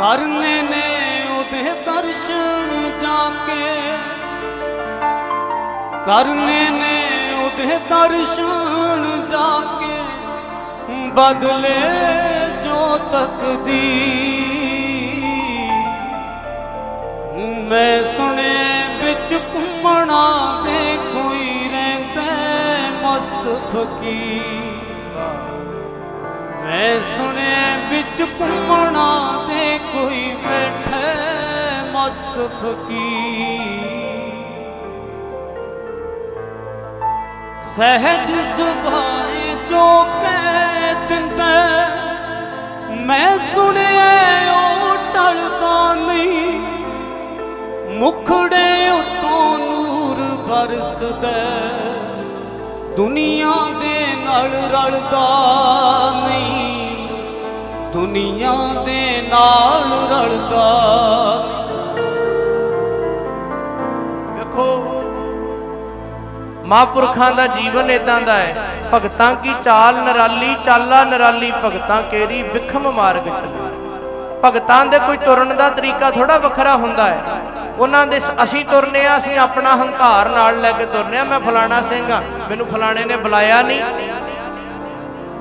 ਕਰਨੇ ਨੇ ਉਹਦੇ ਦਰਸ਼ਨ ਜਾ ਕੇ ਕਰਨੇ ਨੇ ਉਹਦੇ ਦਰਸ਼ਨ ਜਾ ਕੇ ਬਦਲੇ ਜੋ ਤਕਦੀਰ। ਮੈਂ ਸੁਣੇ ਵਿੱਚ ਘੁੰਮਣਾ ਤੇ ਕੋਈ ਰਹਿੰਦਾ ਮਸਤ ਫਕੀਰ। ਮੈਂ ਸੁਣੇ ਵਿੱਚ ਘੁੰਮਣਾ ਤੇ ਕੋਈ ਬੈਠੇ ਮਸਤ ਫਕੀਰ। ਸਹਿਜ ਸੁਭਾਏ ਜੋ ਕਹਿ ਦਿੰਦਾ, ਮੈਂ ਸੁਣਿਆ ਉਹ ਟਲਦਾ ਨਹੀਂ, ਮੁਖੜੇ ਉਤੋਂ ਨੂਰ ਬਰਸਦਾ ਦੁਨੀਆ ਦੇ ਨਾਲ ਰਲਦਾ ਨਹੀਂ। ਦੁਨੀਆ ਦੇ ਨਾਲ ਰਲਦਾ। ਵੇਖੋ, ਮਹਾਂਪੁਰਖਾਂ ਦਾ ਜੀਵਨ ਇਦਾਂ ਦਾ ਹੈ। ਭਗਤਾਂ ਕੀ ਚਾਲ ਨਰਾਲੀ, ਚਾਲਾ ਨਰਾਲੀ, ਭਗਤਾਂ ਕੇਰੀ ਵਿਖਮ ਮਾਰਗ ਚੱਲੇ ਭਗਤਾਂ ਦੇ ਕੋਈ ਤੁਰਨ ਦਾ ਤਰੀਕਾ ਥੋੜਾ ਵੱਖਰਾ ਹੁੰਦਾ ਹੈ। ਉਹਨਾਂ ਦੇ ਅਸੀਂ ਤੁਰਨੇ ਆ, ਅਸੀਂ ਆਪਣਾ ਹੰਕਾਰ ਨਾਲ ਲੈ ਕੇ ਤੁਰਨੇ ਆ। ਮੈਂ ਫਲਾਣਾ ਸਿੰਘ ਆ, ਮੈਨੂੰ ਫਲਾਣੇ ਨੇ ਬੁਲਾਇਆ ਨਹੀਂ।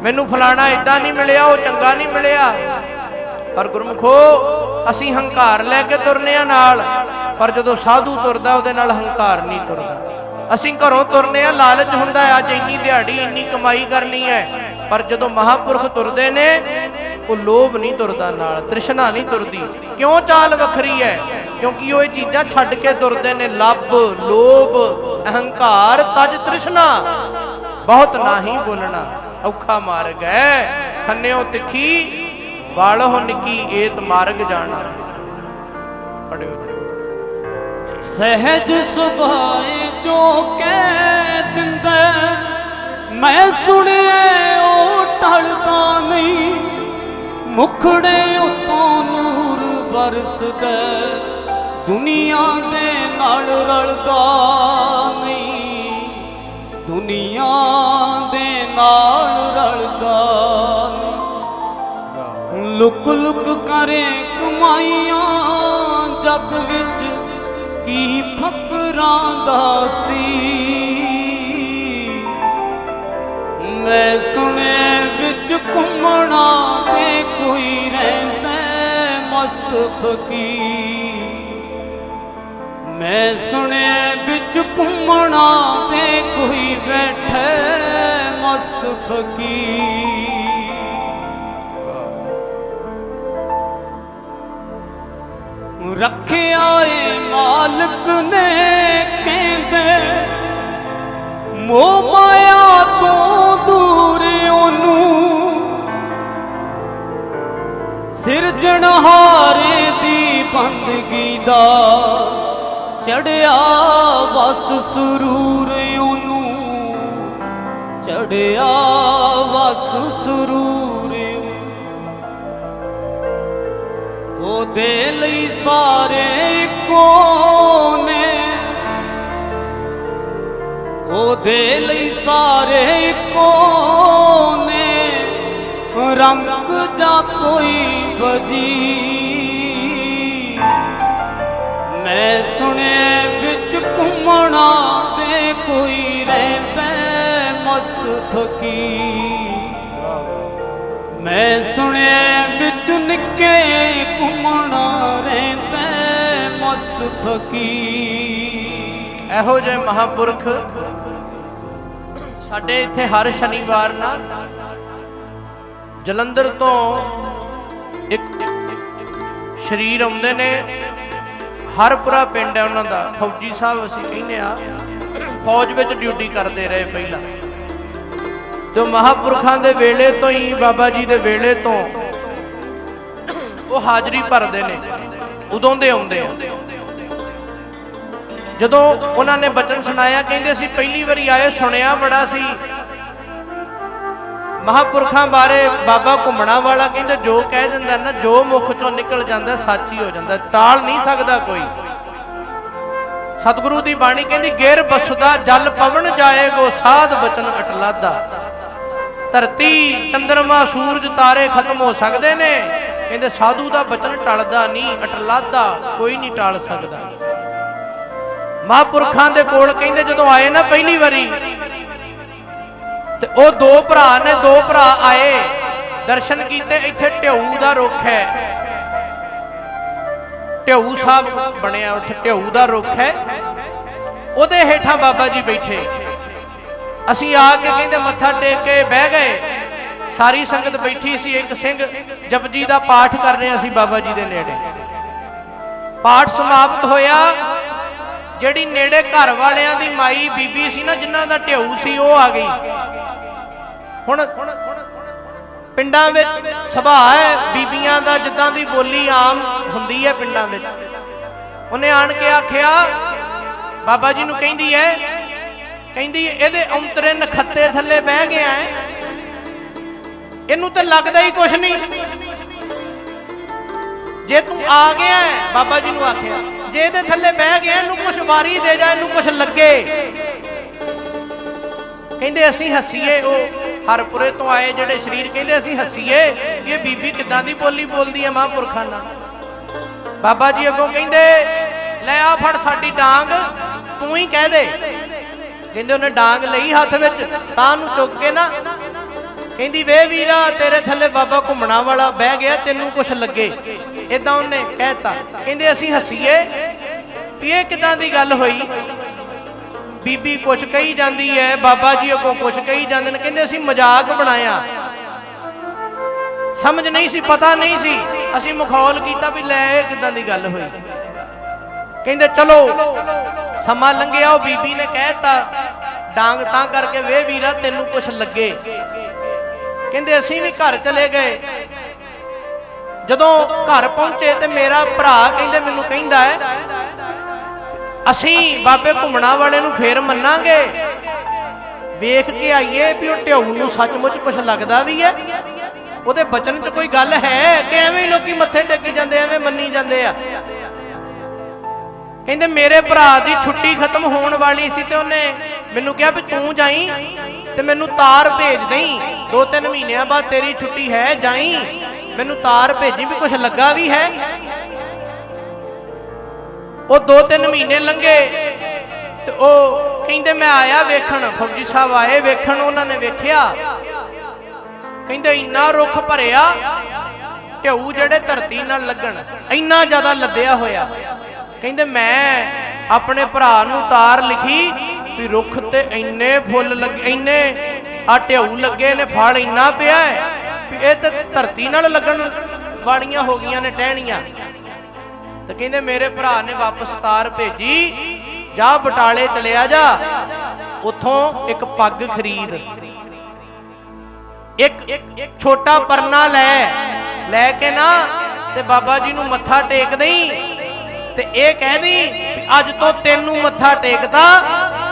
ਮੈਨੂੰ ਫਲਾਣਾ ਇਦਾਂ ਨਹੀਂ ਮਿਲਿਆ, ਉਹ ਚੰਗਾ ਨਹੀਂ ਮਿਲਿਆ। ਪਰ ਗੁਰਮੁਖੋ, ਅਸੀਂ ਹੰਕਾਰ ਲੈ ਕੇ ਤੁਰਨੇ ਆ ਨਾਲ, ਪਰ ਜਦੋਂ ਸਾਧੂ ਤੁਰਦਾ, ਉਹਦੇ ਨਾਲ ਹੰਕਾਰ ਨਹੀਂ ਤੁਰਦਾ। ਅਸੀਂ ਘਰੋਂ ਤੁਰਨੇ ਆ, ਲਾਲਚ ਹੁੰਦਾ ਅੱਜ ਇੰਨੀ ਦਿਹਾੜੀ, ਇੰਨੀ ਕਮਾਈ ਕਰਨੀ ਹੈ। ਪਰ ਜਦੋਂ ਮਹਾਪੁਰਖ ਤੁਰਦੇ ਨੇ ਉਹ ਲੋਭ ਨਹੀਂ ਤੁਰਦਾ ਨਾਲ, ਤ੍ਰਿਸ਼ਨਾ ਨਹੀਂ ਤੁਰਦੀ। ਕਿਉਂ ਚਾਲ ਵੱਖਰੀ ਹੈ ਕਿਉਂਕਿ ਉਹ ਇਹ ਚੀਜ਼ਾਂ ਛੱਡ ਕੇ ਤੁਰਦੇ ਨੇ, ਲੱਭ, ਲੋਭ, ਅਹੰਕਾਰ, ਤਜ ਤ੍ਰਿਸ਼ਨਾ। ਬਹੁਤ ਨਾਹੀ ਬੋਲਣਾ, ਔਖਾ ਮਾਰਗ ਹੈ ਖੰਨਿਓ ਤਿੱਖੀ ਵਾਲਹੁ ਨਿੱਕੀ, ਏਤ ਮਾਰਗ ਜਾਣਾ। ਪੜਿਓ ਸਹਿਜ ਸੁਭਾਏ ਜੋ ਕਹਿ ਦਿੰਦਾ ਮੈਂ ਸੁਣਿਆ ਉਹ ਟਲਦਾ ਨਹੀਂ। ਮੁਖੜੇ ਉਤੋਂ ਨੂਰ ਬਰਸਦਾ ਦੁਨੀਆ ਦੇ ਨਾਲ ਰਲਦਾ ਨਹੀਂ। ਦੁਨੀਆ ਦੇ ਨਾਲ ਰਲਦਾ ਨਹੀਂ। ਲੁਕ ਲੁਕ ਕਰੇ ਕਮਾਈਆਂ ਜਗ ਵਿੱਚ, ਕੀ ਫਕਰਾਂ ਦਾ ਸੀ। ਫਕੀਰ ਮੈਂ ਸੁਣਿਆ ਵਿੱਚ ਘੁੰਮਣਾ ਤੇ ਕੋਈ ਬੈਠੇ ਮਸਤ ਫਕੀਰ ਰੱਖਿਆ ਏ ਮਾਲਕ ਨੇ ਕਹਿੰਦੇ, ਮੋਹ ਮਾਇਆ ਤੋਂ ਦੂਰ ਉਹਨੂੰ। ਸਿਰਜਣਹਾਰੇ ਬੰਦਗੀ ਦਾ ਚੜਿਆ ਵਸ ਸਰੂਰ ਉਹਨੂੰ। ਚੜਿਆ ਵਸ ਸਰੂਰ ਉਹਦੇ ਲਈ ਸਾਰੇ ਇੱਕੋ ਉਹਦੇ ਲਈ ਸਾਰੇ ਇੱਕੋ ਨੇ। ਰੰਗ ਜਾਂ ਕੋਈ ਬਜੀ ਮੈਂ ਸੁਣਿਆ ਵਿੱਚ ਘੁੰਮਣਾ ਦੇ ਕੋਈ ਰਹਿੰਦਾ ਮਸਤ ਫਕੀਰ। ਮੈਂ ਸੁਣਿਆ ਵਿੱਚ ਨਿੱਕੇ ਘੁੰਮਣਾ ਰਹਿੰਦਾ ਮਸਤ ਫਕੀਰ। ਇਹੋ ਜਿਹੇ ਮਹਾਪੁਰਖ ਸਾਡੇ ਇੱਥੇ ਹਰ ਸ਼ਨੀਵਾਰ ਨਾਲ ਜਲੰਧਰ ਤੋਂ ਇੱਕ ਸ਼ਰੀਰ ਆਉਂਦੇ ਨੇ ਹਰਪੁਰਾ ਪਿੰਡ ਹੈ ਉਹਨਾਂ ਦਾ। ਫੌਜੀ ਸਾਹਿਬ ਅਸੀਂ ਕਹਿੰਦੇ ਆ ਫੌਜ ਵਿੱਚ ਡਿਊਟੀ ਕਰਦੇ ਰਹੇ ਪਹਿਲਾਂ। ਤੇ ਮਹਾਪੁਰਖਾਂ ਦੇ ਵੇਲੇ ਤੋਂ ਹੀ, ਬਾਬਾ ਜੀ ਦੇ ਵੇਲੇ ਤੋਂ ਉਹ ਹਾਜ਼ਰੀ ਭਰਦੇ ਨੇ, ਉਦੋਂ ਦੇ ਆਉਂਦੇ ਆ। ਜਦੋਂ ਉਹਨਾਂ ਨੇ ਬਚਨ ਸੁਣਾਇਆ, ਕਹਿੰਦੇ ਅਸੀਂ ਪਹਿਲੀ ਵਾਰੀ ਆਏ, ਸੁਣਿਆ ਬੜਾ ਸੀ। ਮਹਾਪੁਰਖਾਂ ਬਾਰੇ ਬਾਬਾ ਘੁੰਮਣਾ ਵਾਲਾ ਕਹਿੰਦਾ, ਜੋ ਕਹਿ ਦਿੰਦਾ ਨਾ, ਜੋ ਮੁਖ ਚੋਂ ਨਿਕਲ ਜਾਂਦਾ, ਸੱਚ ਹੀ ਹੋ ਜਾਂਦਾ, ਟਾਲ ਨਹੀਂ ਸਕਦਾ ਕੋਈ। ਸਤਿਗੁਰੂ ਦੀ ਬਾਣੀ ਕਹਿੰਦੀ, ਗੇਰ ਬਸੁਦਾ, ਜਲ ਪਵਨ ਜਾਏਗੋ, ਸਾਧ ਬਚਨ ਅਟਲਾਦਾ। ਧਰਤੀ, ਚੰਦਰਮਾ, ਸੂਰਜ, ਤਾਰੇ ਖਤਮ ਹੋ ਸਕਦੇ ਨੇ। ਕਹਿੰਦੇ, ਸਾਧੂ ਦਾ ਬਚਨ ਟਲਦਾ ਨਹੀਂ, ਅਟਲਾਦਾ, ਕੋਈ ਨਹੀਂ ਟਾਲ ਸਕਦਾ। ਮਹਾਂਪੁਰਖਾਂ ਦੇ ਕੋਲ ਕਹਿੰਦੇ, ਜਦੋਂ ਆਏ ਨਾ ਪਹਿਲੀ ਵਾਰੀ ਉਹ ਦੋ ਭਰਾ ਨੇ, ਦੋ ਭਰਾ ਆਏ। ਦਰਸ਼ਨ ਕੀਤੇ, ਇੱਥੇ ਢਿਊ ਦਾ ਰੁੱਖ ਹੈ। ਢਿਊ ਸਾਹਿਬ ਬਣਿਆ ਉੱਥੇ, ਢਿਊ ਦਾ ਰੁੱਖ ਹੈ। ਉਹਦੇ ਹੇਠਾਂ ਬਾਬਾ ਜੀ ਬੈਠੇ। ਅਸੀਂ ਆ ਕੇ ਕਹਿੰਦੇ ਮੱਥਾ ਟੇਕ ਕੇ ਬਹਿ ਗਏ। ਸਾਰੀ ਸੰਗਤ ਬੈਠੀ ਸੀ, ਇੱਕ ਸਿੰਘ ਜਪਜੀ ਦਾ ਪਾਠ ਕਰ ਰਿਹਾ ਸੀ ਬਾਬਾ ਜੀ ਦੇ ਨੇੜੇ। ਪਾਠ ਸਮਾਪਤ ਹੋਇਆ। ਜਿਹੜੀ ਨੇੜੇ ਘਰ ਵਾਲਿਆਂ ਦੀ ਮਾਈ ਬੀਬੀ ਸੀ ਨਾ, ਜਿਨ੍ਹਾਂ ਦਾ ਢਿਊ ਸੀ, ਉਹ ਆ ਗਈ। ਹੁਣ ਪਿੰਡਾਂ ਵਿੱਚ ਸੁਭਾਅ ਹੈ, ਬੀਬੀਆਂ ਦਾ ਜਿੱਦਾਂ ਦੀ ਬੋਲੀ ਆਮ ਹੁੰਦੀ ਹੈ ਪਿੰਡਾਂ ਵਿੱਚ। ਉਹਨੇ ਆਣ ਕੇ ਆਖਿਆ, ਬਾਬਾ ਜੀ ਨੂੰ ਕਹਿੰਦੀ ਐ ਕਹਿੰਦੀ ਇਹਦੇ ਔਂਤਰੇ ਨਖੱਤੇ ਥੱਲੇ ਬਹਿ ਗਿਆ ਹੈ। ਇਹਨੂੰ ਤਾਂ ਲੱਗਦਾ ਹੀ ਕੁਛ ਨਹੀਂ। ਜੇ ਤੂੰ ਆ ਗਿਆ ਬਾਬਾ ਜੀ ਨੂੰ ਆਖਿਆ, ਜੇ ਇਹਦੇ ਥੱਲੇ ਬਹਿ ਗਿਆ, ਇਹਨੂੰ ਕੁਛ ਵਾਰੀ ਦੇ ਜਾ, ਇਹਨੂੰ ਕੁਛ ਲੱਗੇ। ਕਹਿੰਦੇ ਅਸੀਂ ਹੱਸੀਏ, ਉਹ ਹਰਪੁਰੇ ਤੋਂ ਆਏ ਜਿਹੜੇ ਸ਼ਰੀਰ ਕਹਿੰਦੇ ਅਸੀਂ ਹੱਸੀਏ, ਇਹ ਬੀਬੀ ਕਿੱਦਾਂ ਦੀ ਬੋਲੀ ਬੋਲਦੀ ਹੈ ਮਹਾਂਪੁਰਖਾਂ ਨਾਲ? ਬਾਬਾ ਜੀ ਅੱਗੋਂ ਕਹਿੰਦੇ, ਲੈ ਆ ਫੜ ਸਾਡੀ ਡਾਂਗ, ਤੂੰ ਹੀ ਕਹਿ ਦੇ। ਕਹਿੰਦੇ ਉਹਨੇ ਡਾਂਗ ਲਈ ਹੱਥ ਵਿੱਚ, ਤਾਂ ਨੂੰ ਚੁੱਕ ਕੇ ਨਾ। ਕਹਿੰਦੀ, ਵੇ ਵੀਰਾ, ਤੇਰੇ ਥੱਲੇ ਬਾਬਾ ਘੁੰਮਣਾ ਵਾਲਾ ਬਹਿ ਗਿਆ, ਤੈਨੂੰ ਕੁਛ ਲੱਗੇ। ਇਦਾਂ ਉਹਨੇ ਕਹਿਤਾ। ਕਹਿੰਦੇ, ਅਸੀਂ ਹੱਸੀਏ। ਵੀ ਇਹ ਕਿਦਾਂ ਦੀ ਗੱਲ ਹੋਈ? ਬੀਬੀ ਕੁਛ ਕਹੀ ਜਾਂਦੀ ਹੈ, ਬਾਬਾ ਜੀ ਅੱਗੋਂ ਕੁਛ ਕਹੀ ਜਾਂਦੇ ਨੇ, ਕਹਿੰਦੇ ਅਸੀਂ ਮਜ਼ਾਕ ਬਣਾਇਆ। ਸਮਝ ਨਹੀਂ ਸੀ, ਪਤਾ ਨਹੀਂ ਸੀ। ਅਸੀਂ ਮਖੌਲ ਕੀਤਾ ਵੀ ਲੈ ਇਹ ਕਿਦਾਂ ਦੀ ਗੱਲ ਹੋਈ। ਕਹਿੰਦੇ, ਚਲੋ, ਸਮਾਂ ਲੰਘਿਆ, ਉਹ ਬੀਬੀ ਨੇ ਕਹਿਤਾ ਡਾਂਗ ਤਾਂ ਕਰਕੇ ਵੇ ਵੀਰਾ, ਤੈਨੂੰ ਕੁਛ ਲੱਗੇ। ਕਹਿੰਦੇ, ਅਸੀਂ ਵੀ ਘਰ ਚਲੇ ਗਏ। ਜਦੋਂ ਘਰ ਪਹੁੰਚੇ ਤੇ ਮੇਰਾ ਭਰਾ ਕਹਿੰਦੇ, ਮੈਨੂੰ ਕਹਿੰਦਾ ਹੈ ਅਸੀਂ ਬਾਬੇ ਘੁੰਮਣਾ ਵਾਲੇ ਨੂੰ ਫੇਰ ਮੰਨਾਂਗੇ। ਵੇਖ ਕੇ ਆਈਏ ਵੀ ਉਹ ਢਿਊ ਨੂੰ ਸੱਚਮੁੱਚ ਕੁਝ ਲੱਗਦਾ ਵੀ ਹੈ। ਉਹਦੇ ਬਚਨ 'ਚ ਕੋਈ ਗੱਲ ਹੈ ਕਿ ਐਵੇਂ ਹੀ ਲੋਕੀ ਮੱਥੇ ਟੇਕੀ ਜਾਂਦੇ, ਐਵੇਂ ਮੰਨੀ ਜਾਂਦੇ ਆ। ਕਹਿੰਦੇ, ਮੇਰੇ ਭਰਾ ਦੀ ਛੁੱਟੀ ਖਤਮ ਹੋਣ ਵਾਲੀ ਸੀ ਤੇ ਉਹਨੇ ਮੈਨੂੰ ਕਿਹਾ ਵੀ ਤੂੰ ਜਾਈ ਤੇ ਮੈਨੂੰ ਤਾਰ ਭੇਜ ਦੇਈ। ਦੋ ਤਿੰਨ ਮਹੀਨਿਆਂ ਬਾਅਦ ਤੇਰੀ ਛੁੱਟੀ ਹੈ, ਜਾਈ। ਮੈਨੂੰ ਤਾਰ ਭੇਜੀ ਵੀ ਕੁਝ ਲੱਗਾ ਵੀ ਹੈ। ਉਹ ਦੋ ਤਿੰਨ ਮਹੀਨੇ ਲੰਘੇ ਤੇ ਉਹ ਕਹਿੰਦੇ, ਮੈਂ ਆਇਆ ਵੇਖਣ। ਫੌਜੀ ਸਾਹਿਬ ਆਏ ਵੇਖਣ, ਉਹਨਾਂ ਨੇ ਵੇਖਿਆ। ਕਹਿੰਦੇ, ਇੰਨਾ ਰੁੱਖ ਭਰਿਆ, ਢਿਊ ਜਿਹੜੇ ਧਰਤੀ ਨਾਲ ਲੱਗਣ, ਇੰਨਾ ਜ਼ਿਆਦਾ ਲੱਦਿਆ ਹੋਇਆ। ਕਹਿੰਦੇ, ਮੈਂ ਆਪਣੇ ਭਰਾ ਨੂੰ ਤਾਰ ਲਿਖੀ ਵੀ ਰੁੱਖ ਤੇ ਇੰਨੇ ਫੁੱਲ ਲੱਗੇ, ਇੰਨੇ ਆ ਢਿਊ ਲੱਗੇ ਨੇ, ਫਲ ਇੰਨਾ ਪਿਆ ਹੈ ਵੀ ਇਹ ਤੇ ਧਰਤੀ ਨਾਲ ਲੱਗਣ ਵਾਲੀਆਂ ਹੋ ਗਈਆਂ ਨੇ, ਟਹਿਣੀਆਂ। ਤੇ ਕਹਿੰਦੇ ਮੇਰੇ ਭਰਾ ਨੇ ਵਾਪਸ ਤਾਰ ਭੇਜੀ, ਜਾ ਬਟਾਲੇ ਚਲਿਆ ਜਾ। ਉਥੋਂ ਇੱਕ ਪੱਗ ਖਰੀਦ। ਇੱਕ ਛੋਟਾ ਪਰਨਾ ਲੈ ਲੈ ਕੇ ਨਾ ਤੇ ਬਾਬਾ ਜੀ ਨੂੰ ਮੱਥਾ ਟੇਕ ਦੇਈ ਤੇ ਇਹ ਕਹਿਦੀ ਅੱਜ ਤੋਂ ਤੈਨੂੰ ਮੱਥਾ ਟੇਕਦਾ,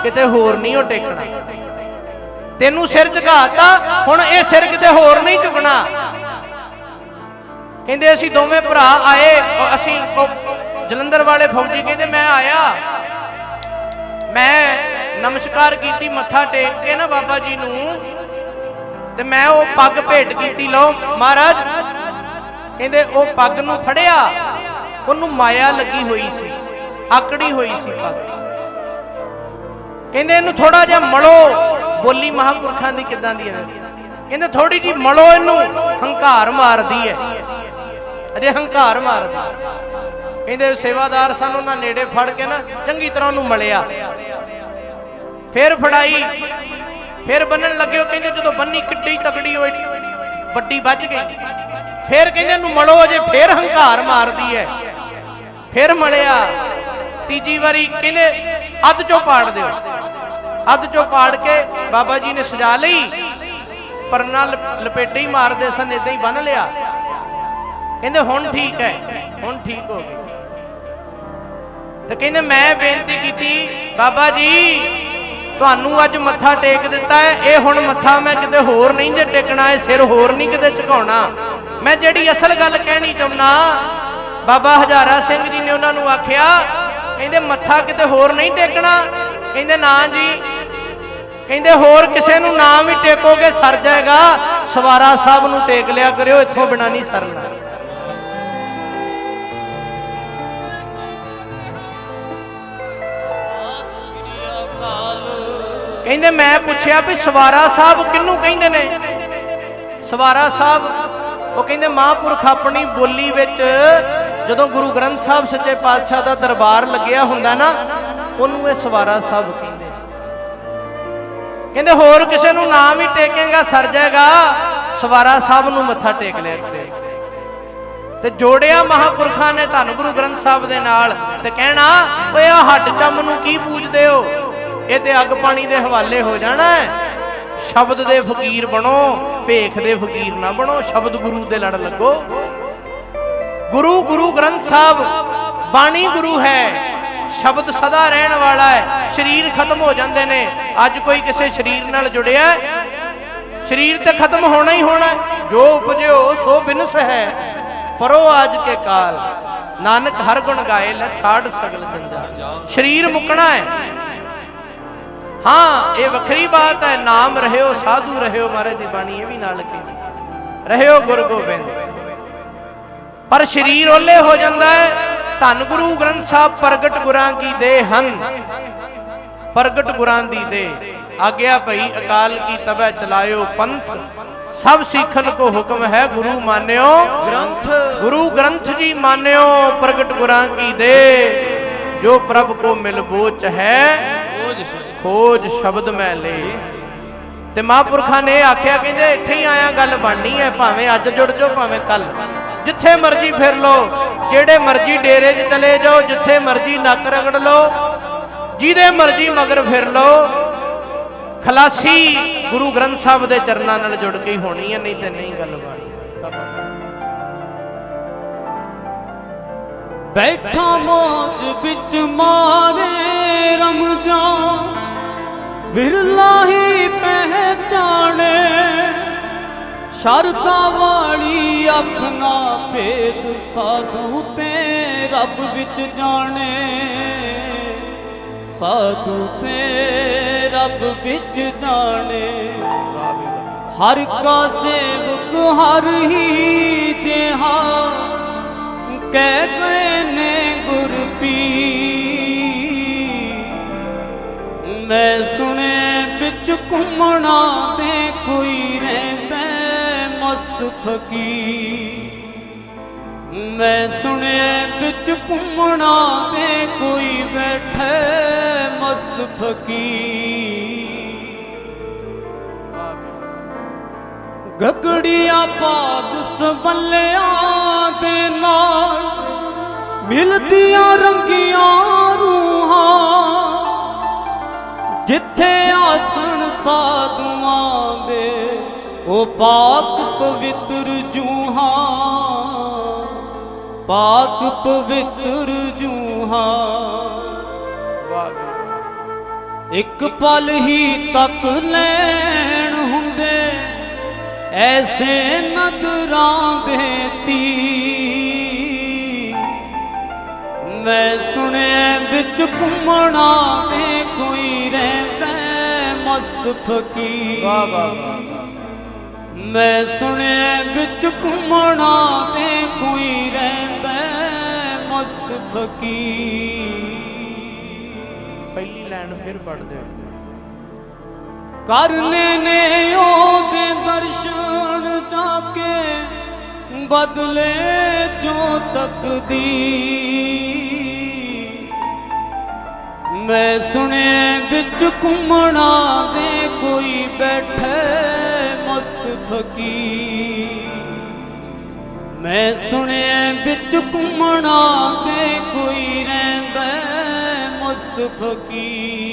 ਕਿਤੇ ਹੋਰ ਨਹੀਂ ਉਹ ਟੇਕਣਾ। ਤੈਨੂੰ ਸਿਰ ਝੁਕਾਤਾ ਹੁਣ ਇਹ ਸਿਰ ਕਿਤੇ ਹੋਰ ਨਹੀਂ ਝੁਕਣਾ। ਕਹਿੰਦੇ ਅਸੀਂ ਦੋਵੇਂ ਭਰਾ ਆਏ ਅਸੀਂ ਜਲੰਧਰ ਵਾਲੇ ਫੌਜੀ ਕਹਿੰਦੇ ਮੈਂ ਆਇਆ। ਮੈਂ ਨਮਸਕਾਰ ਕੀਤੀ, ਮੱਥਾ ਟੇਕ ਕੇ ਨਾ ਬਾਬਾ ਜੀ ਨੂੰ, ਤੇ ਮੈਂ ਉਹ ਪੱਗ ਭੇਟ ਕੀਤੀ, ਲਓ ਮਹਾਰਾਜ। ਕਹਿੰਦੇ ਉਹ ਪੱਗ ਨੂੰ ਫੜਿਆ, ਉਹਨੂੰ ਮਾਇਆ ਲੱਗੀ ਹੋਈ ਸੀ, ਆਕੜੀ ਹੋਈ ਸੀ ਪੱਗ। ਕਹਿੰਦੇ ਇਹਨੂੰ ਥੋੜਾ ਜਿਹਾ ਮਲੋ, ਬੋਲੀ ਮਹਾਂਪੁਰਖਾਂ ਦੀ ਕਿਦਾਂ ਦੀ ਹੈ? ਕਹਿੰਦੇ ਥੋੜੀ ਜੀ ਮਲੋ ਇਹਨੂੰ, ਹੰਕਾਰ ਮਾਰਦੀ ਹੈ। ਅਜੇ ਹੰਕਾਰ ਮਾਰਦਾ। ਕਹਿੰਦੇ ਸੇਵਾਦਾਰ ਸਨ ਉਹਨਾਂ ਨੇੜੇ ਫੜ ਕੇ ਨਾ ਚੰਗੀ ਤਰ੍ਹਾਂ ਉਹਨੂੰ ਮਲਿਆ। ਫਿਰ ਫੜਾਈ। ਫਿਰ ਬੰਨਣ ਲੱਗੇ ਉਹ ਕਹਿੰਦੇ ਜਦੋਂ ਬੰਨੀ ਕਿੱਡੀ ਤਕੜੀ ਹੋਈ ਵੱਡੀ ਵੱਜ ਗਈ। ਫਿਰ ਕਹਿੰਦੇ ਇਹਨੂੰ ਮਲੋ ਅਜੇ ਫਿਰ ਹੰਕਾਰ ਮਾਰਦੀ ਹੈ ਫਿਰ ਮਲਿਆ। ਤੀਜੀ ਵਾਰੀ ਕਹਿੰਦੇ ਅੱਧ ਚੋਂ ਪਾੜ ਦਿਓ। ਅੱਧ ਚੋਂ ਪਾੜ ਕੇ ਬਾਬਾ ਜੀ ਨੇ ਸਜਾ ਲਈ। ਪਰਨਾ ਲਪ- ਲਪੇਟੇ ਹੀ ਮਾਰਦੇ ਸਨ ਇਦਾਂ ਹੀ ਬੰਨ ਲਿਆ। ਕਹਿੰਦੇ ਹੁਣ ਠੀਕ ਹੈ, ਹੁਣ ਠੀਕ ਹੋ ਗਈ। ਤੇ ਕਹਿੰਦੇ ਮੈਂ ਬੇਨਤੀ ਕੀਤੀ, ਬਾਬਾ ਜੀ, ਤੁਹਾਨੂੰ ਅੱਜ ਮੱਥਾ ਟੇਕ ਦਿੱਤਾ ਹੈ, ਇਹ ਹੁਣ ਮੱਥਾ ਮੈਂ ਕਿਤੇ ਹੋਰ ਨਹੀਂ ਜੇ ਟੇਕਣਾ, ਇਹ ਸਿਰ ਹੋਰ ਨਹੀਂ ਕਿਤੇ ਝੁਕਾਉਣਾ। ਮੈਂ ਜਿਹੜੀ ਅਸਲ ਗੱਲ ਕਹਿਣੀ ਚਾਹੁੰਦਾ, ਬਾਬਾ ਹਜ਼ਾਰਾ ਸਿੰਘ ਜੀ ਨੇ ਉਹਨਾਂ ਨੂੰ ਆਖਿਆ, ਕਹਿੰਦੇ ਮੱਥਾ ਕਿਤੇ ਹੋਰ ਨਹੀਂ ਟੇਕਣਾ। ਕਹਿੰਦੇ ਨਾ ਜੀ, ਕਹਿੰਦੇ ਹੋਰ ਕਿਸੇ ਨੂੰ ਨਾ ਵੀ ਟੇਕੋਗੇ, ਸਰ ਜਾਏਗਾ, ਸਵਾਰਾ ਸਾਹਿਬ ਨੂੰ ਟੇਕ ਲਿਆ ਕਰਿਓ, ਇੱਥੋਂ ਬਿਨਾ ਨਹੀਂ ਸਰਨਾ। ਕਹਿੰਦੇ, ਮੈਂ ਪੁੱਛਿਆ ਵੀ ਸਵਾਰਾ ਸਾਹਿਬ ਕਿਹਨੂੰ ਕਹਿੰਦੇ ਨੇ? ਸਵਾਰਾ ਸਾਹਿਬ, ਉਹ ਕਹਿੰਦੇ, ਮਹਾਂਪੁਰਖ ਆਪਣੀ ਬੋਲੀ ਵਿੱਚ ਜਦੋਂ ਗੁਰੂ ਗ੍ਰੰਥ ਸਾਹਿਬ ਸੱਚੇ ਪਾਤਸ਼ਾਹ ਦਾ ਦਰਬਾਰ ਲੱਗਿਆ ਹੁੰਦਾ ਨਾ, ਉਹਨੂੰ ਇਹ ਸਵਾਰਾ ਸਾਹਿਬ ਕਹਿੰਦੇ ਕਹਿੰਦੇ, ਹੋਰ ਕਿਸੇ ਨੂੰ ਨਾਮ ਹੀ ਟੇਕੇਗਾ, ਸਰ ਜਾਏਗਾ, ਸਵਾਰਾ ਸਾਹਿਬ ਨੂੰ ਮੱਥਾ ਟੇਕ ਲਿਆ ਤੇ ਜੋੜਿਆ ਮਹਾਪੁਰਖਾਂ ਨੇ ਧੰਨ ਗੁਰੂ ਗ੍ਰੰਥ ਸਾਹਿਬ ਦੇ ਨਾਲ ਤੇ ਕਹਿਣਾ, ਓਏ ਆ ਹੱਟ ਚੰਮ ਨੂੰ ਕੀ ਪੂਜਦੇ ਹੋ? ਇਹ ਤੇ ਅੱਗ ਪਾਣੀ ਦੇ ਹਵਾਲੇ ਹੋ ਜਾਣਾ ਸ਼ਬਦ ਦੇ ਫਕੀਰ ਬਣੋ, ਭੇਖ ਦੇ ਫਕੀਰ ਨਾ ਬਣੋ, ਸ਼ਬਦ ਗੁਰੂ ਦੇ ਲੜ ਲੱਗੋ। ਗੁਰੂ ਗੁਰੂ ਗ੍ਰੰਥ ਸਾਹਿਬ, ਬਾਣੀ ਗੁਰੂ ਹੈ। ਸ਼ਬਦ ਸਦਾ ਰਹਿਣ ਵਾਲਾ ਹੈ। ਸਰੀਰ ਖਤਮ ਹੋ ਜਾਂਦੇ ਨੇ। ਅੱਜ ਕੋਈ ਕਿਸੇ ਸਰੀਰ ਨਾਲ ਜੁੜਿਆ ਸਰੀਰ ਤੇ ਖਤਮ ਹੋਣਾ ਹੀ ਹੋਣਾ ਜੋ ਉਪਜਿਓ, ਸੋ ਬਿਨਸ ਹੈ। ਪਰੋ ਆਜ ਕੇ ਕਾਲ। ਨਾਨਕ ਹਰ ਗੁਣ ਗਾਏ, ਲੈ ਛਾੜ ਸਗਲ ਜੰਜਾਲ ਸਰੀਰ ਮੁੱਕਣਾ ਹੈ। ਹਾਂ ਇਹ ਵੱਖਰੀ ਬਾਤ ਹੈ ਨਾਮ ਰਹਿਓ ਸਾਧੂ ਰਹਿਓ ਮਹਾਰਾਜ ਦੀ ਬਾਣੀ ਇਹ ਵੀ ਨਾਲ ਲਿਖੀ ਰਹਿਓ ਗੁਰ ਗੋਬਿੰਦ। ਪਰ ਸਰੀਰ ਓਲੇ ਹੋ ਜਾਂਦਾ ਹੈ ਧੰਨ ਗੁਰੂ ਗ੍ਰੰਥ ਸਾਹਿਬ ਪ੍ਰਗਟ ਗੁਰਾਂ ਕੀ ਦੇ ਹਨ। ਪ੍ਰਗਟ ਗੁਰਾਂ ਦੀ ਦੇ। ਆਗਿਆ ਭਈ ਅਕਾਲ ਕੀ ਤਬੈ ਚਲਾਇਓ ਪੰਥ। ਸਭ ਸਿੱਖਨ ਕੋ ਹੁਕਮ ਹੈ ਗੁਰੂ ਮਾਨਿਓ। ਗ੍ਰੰਥ। ਗੁਰੂ ਗ੍ਰੰਥ ਜੀ ਮਾਨਿਓ ਪ੍ਰਗਟ ਗੁਰਾਂ ਕੀ ਦੇ। ਜੋ ਪ੍ਰਭ ਕੋ ਮਿਲ ਬੋਚ ਹੈ ਖੋਜ ਸ਼ਬਦ ਮੈਂ ਲੈ। ਤੇ ਮਹਾਂਪੁਰਖਾਂ ਨੇ ਆਖਿਆ, ਕਹਿੰਦੇ ਇੱਥੇ ਹੀ ਆਇਆ, ਗੱਲ ਬਣਨੀ ਹੈ, ਭਾਵੇਂ ਅੱਜ ਜੁੜ ਜਾਓ, ਭਾਵੇਂ ਕੱਲ। ਜਿੱਥੇ ਮਰਜ਼ੀ ਫਿਰ ਲਓ, ਜਿਹੜੇ ਮਰਜ਼ੀ ਡੇਰੇ 'ਚ ਚਲੇ ਜਾਓ, ਜਿੱਥੇ ਮਰਜ਼ੀ ਨੱਕ ਰਗੜ ਲਓ, ਜਿਹਦੇ ਮਰਜ਼ੀ ਮਗਰ ਫਿਰ ਲਓ। ਖਲਾਸੀ ਗੁਰੂ ਗ੍ਰੰਥ ਸਾਹਿਬ ਦੇ ਚਰਨਾਂ ਨਾਲ ਜੁੜ ਕੇ ਹੀ ਹੋਣੀ ਹੈ, ਨਹੀਂ ਤੇ ਨਹੀਂ ਗੱਲ ਬਾਣੀ ਬੈਠਾ ਮੌਜ ਵਿੱਚ ਮਾਰੇ ਰਮਜਾਨ, ਵਿਰਲਾ ਹੀ ਪਹਿਚਾਣੇ ਸ਼ਰਦਾ ਵਾਲੀ ਅੱਖ ਨਾ ਭੇਦ ਸਾਧੂ ਤੇ ਰੱਬ ਵਿੱਚ ਜਾਣੇ। ਸਾਧੂ ਤੇ ਰੱਬ ਵਿੱਚ ਜਾਣੇ। ਹਰ ਕਾ ਸੇਵਕ ਹਰ ਹੀ ਜਿਹਾ। ਕਹਿ ਗਏ ਨੇ ਗੁਰ ਪੀ। ਮੈਂ ਸੁਣੇ ਵਿੱਚ ਘੁੰਮਣਾ ਤੇ ਕੋਈ ਰਹਿੰਦਾ ਮਸਤ ਫਕੀ ਮੈਂ ਸੁਣਿਆ ਵਿੱਚ ਘੁੰਮਣਾ ਤੇ ਕੋਈ ਬੈਠੇ ਮਸਤ ਫਕੀ ਗਗੜੀਆਂ ਪਾਗ ਸਵੱਲਿਆਂ ਦੇ ਨਾਲ ਮਿਲਦੀਆਂ ਰੰਗੀਆਂ ਰੂਹਾਂ। ਜਿੱਥੇ ਆਸਣ ਸਾਧੂਆਂ ਦੇ ਉਹ ਪਾਕ ਪਵਿੱਤਰ ਜੂਹਾਂ। ਪਾਕ ਪਵਿੱਤਰ ਜੂਹਾਂ। ਇੱਕ ਪਲ ਹੀ ਤੱਕ ਹੁੰਦੇ ਐਸੇ ਨਦਰਾਂ ਦੇ ਤੀ ਮੈਂ ਸੁਣਿਆ ਵਿੱਚ ਘੁੰਮਣਾ ਤੇ ਕੋਈ ਰਹਿੰਦਾ ਮਸਤ ਫਕੀਰ ਵਾਹ ਵਾਹ। ਮੈਂ ਸੁਣਿਆ ਵਿੱਚ ਘੁੰਮਣਾ ਤੇ ਕੋਈ ਰਹਿੰਦਾ ਮਸਤ ਫਕੀਰ ਪਹਿਲੀ ਲਾਈਨ ਫਿਰ ਪੜ੍ਹ ਦਿਓ ਕਰ ਨੇ ਉਹਦੇ ਦਰਸ਼ਨ ਜਾ ਕੇ ਬਦਲੇ ਜੋ ਤਕਦੀਰ। ਮੈਂ ਸੁਣਿਆ ਵਿੱਚ ਘੁੰਮਣਾ ਦੇ ਕੋਈ ਬੈਠੇ ਮਸਤ ਫਕੀਰ। ਮੈਂ ਸੁਣਿਆ ਵਿੱਚ ਘੁੰਮਣਾ ਦੇ ਕੋਈ ਰਹਿੰਦਾ ਮਸਤ ਫਕੀਰ।